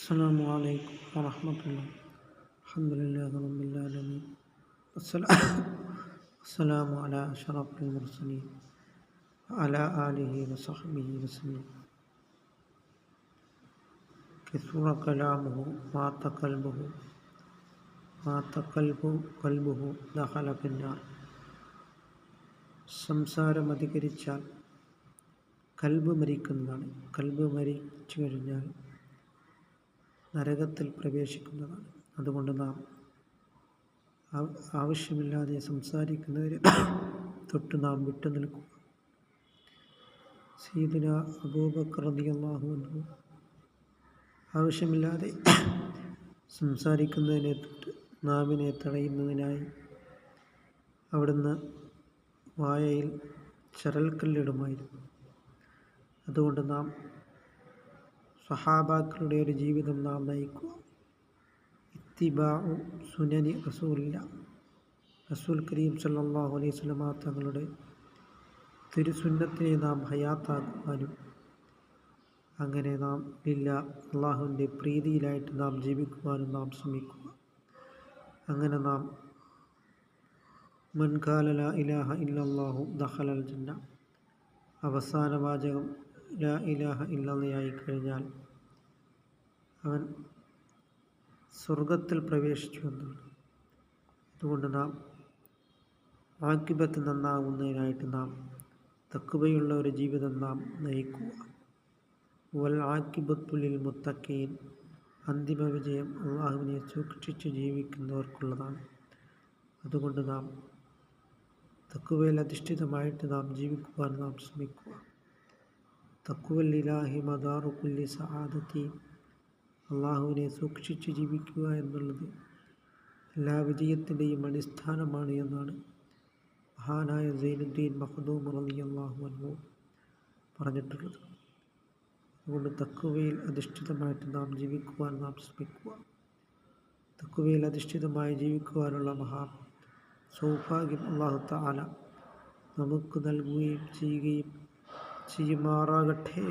السلام عليكم ورحمة الله الحمد لله رب العالمين والسلام والسلام على أشرف المرسلين وعلى آله وصحبه وسلم كثر كلامه مات قلبه مات قلبه قلبه دخل في النار സംസാരം അധികരിച്ചാൽ കൽബ് മരിക്കുന്നതാണ് കൽബ് മരിച്ചു കഴിഞ്ഞാൽ നരകത്തിൽ പ്രവേശിക്കുന്നതാണ്. അതുകൊണ്ട് നാം ആവശ്യമില്ലാതെ സംസാരിക്കുന്നതിന് തൊട്ട് നാം വിട്ടു നിൽക്കുക സീദിന അബൂബക്കർ അൻഹു ആവശ്യമില്ലാതെ സംസാരിക്കുന്നതിനെ തൊട്ട് നാവിനെ തടയുന്നതിനായി അവിടുന്ന് വായയിൽ ചരൽക്കല്ലിടുമായിരുന്നു. അതുകൊണ്ട് നാം സഹാബാക്കളുടെ ഒരു ജീവിതം നാം നയിക്കുക. ഇത്തിബാഉ സുനനി റസൂലില്ല. റസൂൽ കരീം സല്ലാഹു അലൈഹി സ്വലമാ തങ്ങളുടെ തിരുസുന്നത്തിനെ നാം ഹയാത്താക്കുവാനും അങ്ങനെ നാം ഇല്ല അള്ളാഹുവിന്റെ പ്രീതിയിലായിട്ട് നാം ജീവിക്കുവാനും നാം ശ്രമിക്കുക. അങ്ങനെ നാം മൻകാല ലാ ഇലാഹ ഇല്ലാഹു ദഹലൽ ജന്ന. അവസാന വാചകം ലാ ഇലാഹ ഇല്ലല്ലയായി കഴിഞ്ഞാൽ അവൻ സ്വർഗത്തിൽ പ്രവേശിച്ചു എന്നാണ്. അതുകൊണ്ട് നാം ആക്കിബത്ത് നന്നാകുന്നതിനായിട്ട് നാം തക്കുവയുള്ള ഒരു ജീവിതം നാം നയിക്കുക. വൽ ആക്കിബത്തുലിൽ മുത്തക്കീൻ അന്തിമ വിജയം അള്ളാഹുവിനെ സൂക്ഷിച്ച് ജീവിക്കുന്നവർക്കുള്ളതാണ്. അതുകൊണ്ട് നാം തക്കുവയിൽ അധിഷ്ഠിതമായിട്ട് നാം ജീവിക്കുവാൻ നാം ശ്രമിക്കുക. തക്കുവല്ലിലാഹി മദാറുക്കുല്ലി സഹാദത്തി അള്ളാഹുവിനെ സൂക്ഷിച്ച് ജീവിക്കുക എന്നുള്ളത് എല്ലാ വിജയത്തിന്റെയും അടിസ്ഥാനമാണ് എന്നാണ് മഹാനായ സൈനുദ്ദീൻ മഹദൂം അലി അള്ളാഹു അൻഹു പറഞ്ഞിട്ടുള്ളത്. അതുകൊണ്ട് തക്കുവയിൽ അധിഷ്ഠിതമായിട്ട് നാം ജീവിക്കുവാൻ നാം ശ്രമിക്കുക. തക്കുവയിൽ അധിഷ്ഠിതമായി ജീവിക്കുവാനുള്ള മഹാ സൗഭാഗ്യം അള്ളാഹു താല നമുക്ക് നൽകുകയും ചെയ്യുകയും सीमारा गट्ठे